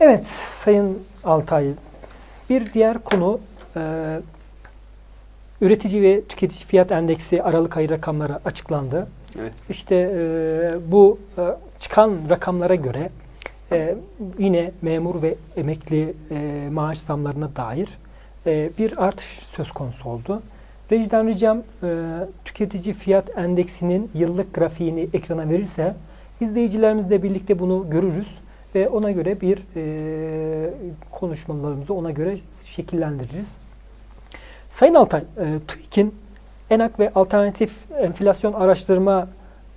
Evet Sayın Altay, bir diğer konu e, üretici ve tüketici fiyat endeksi Aralık ayı rakamları açıklandı. Evet. İşte e, bu e, çıkan rakamlara göre e, yine memur ve emekli e, maaş zamlarına dair e, bir artış söz konusu oldu. Rejiden ricam e, tüketici fiyat endeksinin yıllık grafiğini ekrana verirse izleyicilerimizle birlikte bunu görürüz ve ona göre bir e, konuşmalarımızı ona göre şekillendiririz. Sayın Altay, e, TÜİK'in ENAK ve alternatif enflasyon araştırma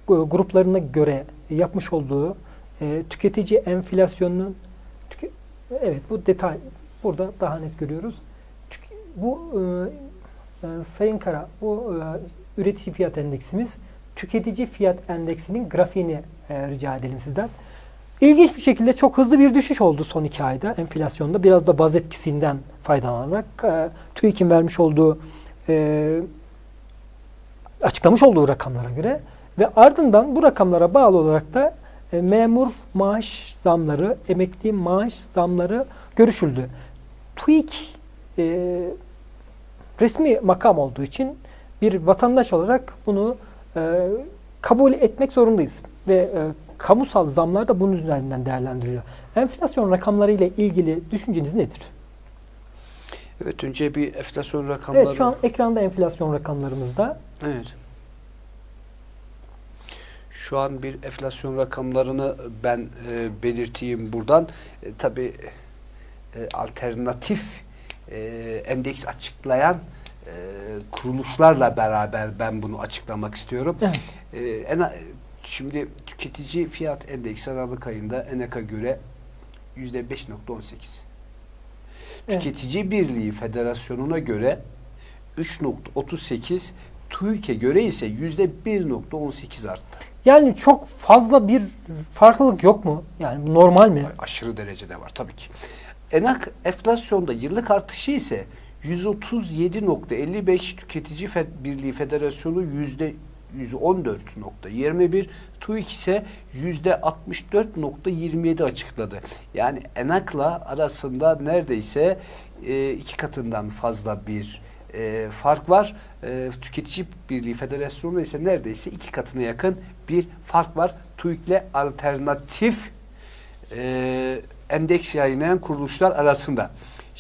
e, gruplarına göre yapmış olduğu e, tüketici enflasyonunun tüke- evet bu detay burada daha net görüyoruz. Tük- bu e, e, Sayın Kara bu e, üretici fiyat endeksimiz tüketici fiyat endeksinin grafiğini e, rica edelim sizden. İlginç bir şekilde çok hızlı bir düşüş oldu son iki ayda enflasyonda. Biraz da baz etkisinden faydalanarak e, TÜİK'in vermiş olduğu e, açıklamış olduğu rakamlara göre ve ardından bu rakamlara bağlı olarak da e, memur maaş zamları, emekli maaş zamları görüşüldü. TÜİK e, resmi makam olduğu için bir vatandaş olarak bunu e, kabul etmek zorundayız ve e, kamusal zamlar da bunun üzerinden değerlendiriliyor. Enflasyon rakamları ile ilgili düşünceniz nedir? Evet önce bir enflasyon rakamları. Evet şu an ekranda enflasyon rakamlarımızda. Evet. Şu an bir enflasyon rakamlarını ben e, belirteyim buradan. E, tabii e, alternatif e, endeks açıklayan e, kuruluşlarla beraber ben bunu açıklamak istiyorum. Evet. E, en, şimdi tüketici fiyat endeksi Aralık ayında ENAK'a göre yüzde 5.18. Evet. Tüketici Birliği Federasyonu'na göre 3.38, TÜİK'e göre ise yüzde 1.18 arttı. Yani çok fazla bir farklılık yok mu? Yani bu normal mi? Aşırı derecede var tabii ki. Enak enflasyonda yıllık artışı ise 137.55 Tüketici Birliği Federasyonu yüzde 114.21 TÜİK ise yüzde 64.27 açıkladı. Yani Enak'la arasında neredeyse e, iki katından fazla bir e, fark var. E, Tüketici Birliği Federasyonu ise neredeyse iki katına yakın bir fark var. TÜİK'le alternatif e, endeks yayınlayan kuruluşlar arasında.